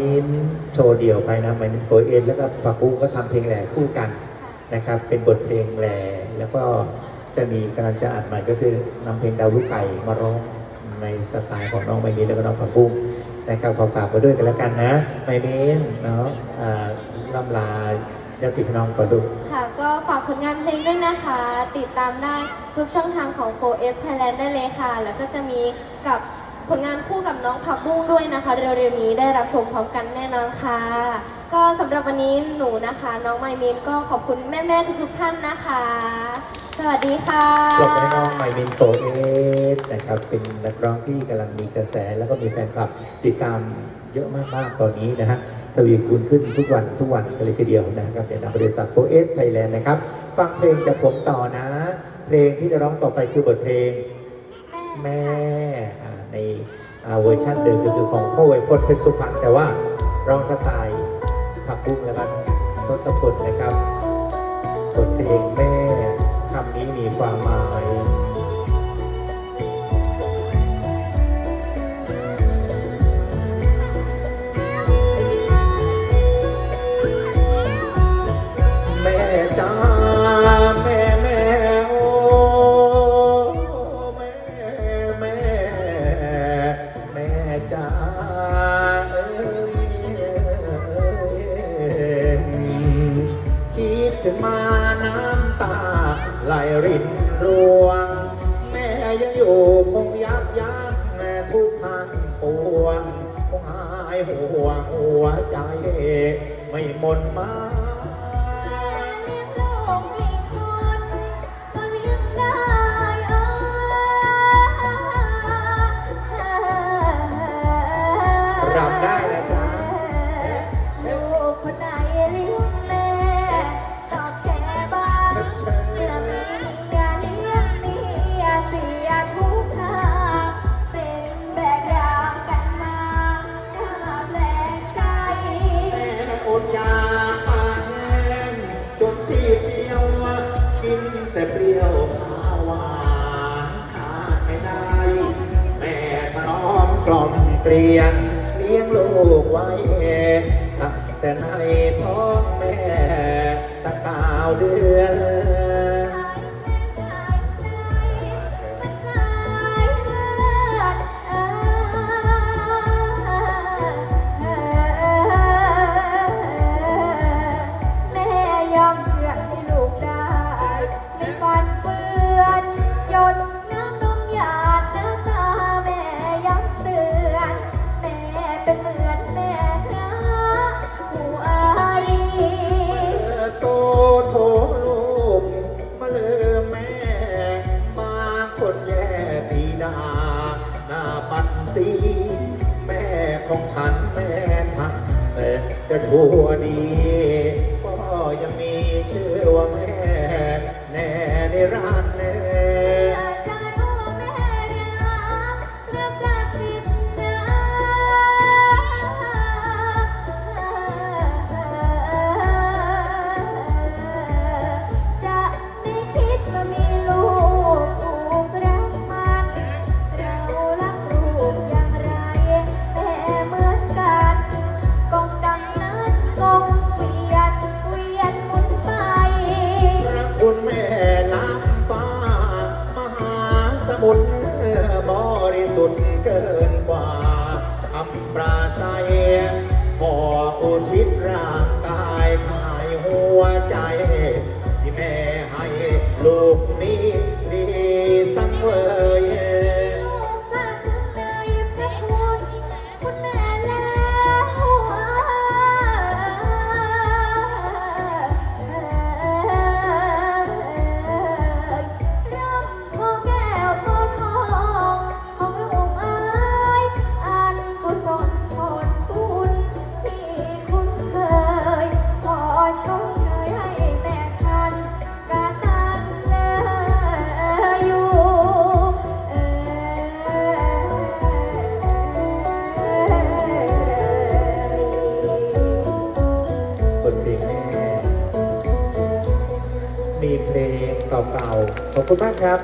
มินโชว์เดี่ยวไปนะไมมินโฟเอ็นแล้วก็ฝากคู่ก็ทำเพลงแหล่คู่กันนะครับ เป็นบทเพลงแหล่แล้วก็จะมีกำลังจะอัดใหม่ก็คือนำเพลงดาวลูกไก่มาร้องในสไตล์ของน้องไมมินแล้วก็น้องฝากคู่นะครับฝากฝากไปด้วยกันแล้วกันนะ ไมมินเนาะอ่าล่ำลาญาติพี่น้องก่อนดูค่ะก็ฝากผลงานเพลงด้วยนะคะ ติดตามได้ทุกช่องทางของ 4S Thailand ได้เลยค่ะ แล้วก็จะมีกับผ ลงานคู่กับน้องผักบุ้งด้วยนะคะ เร็วๆนี้ได้รับชมพร้อมกันแน่นอนค่ะ ก็สำหรับวันนี้หนูนะคะ น้องไมมินก็ขอบคุณแม่ๆทุกๆท่านนะคะ สวัสดีค่ะปรบมือให้น้องไมมินโฟเอสนะครับ เป็นนักร้องที่กำลังมีกระแส แล้วก็มีแฟนคลับติดตามเยอะมากๆตอนนี้นะฮะทวีคูณขึ้นทุกวันทุกวันกันเลยทีเดียวนะครับในนามบริษัทโฟเอสไทยแลนด์นะครับ ฟังเพลงจากผมต่อนะ เพลงที่จะร้องต่อไปคือบทเพลง แม่อ่า ในเวอร์ชันเดิมก็คือของพ่อไวยพจน์เพชรสุพรรณแต่ว่าร้องสไตล์ผักบุ้งแล้วก็ทศพลนะครับบทเพลงแม่คำนี้มีความหมาย คิดถึงมาน้ำตาไหลรินรวง แม่ยังอยู่คงยับยั้งแม่ทุกทางปวงคงหายห่วงหัวใจ ไม่หมดมารำได้นะจ๊ะ แต่เปรี้ยวสาวหวานขาดไม่ได้ แม่ร้อมกล่อมเปลี่ยนเลี้ยงลูกไว้ตั้งแต่ในท้องแม่ตะกาวเดือน ของฉันแม่ทักแต่จะชั่วดีก็ยังมีชื่อว่าแม่แน่ในร้าน มุทรบริสุทธิ์เกินกว่าคำปราศัยขออุทิศร่างกายหายหัวใจ ที่แม่ให้ลูกนี้ ขอบคุณมากครับ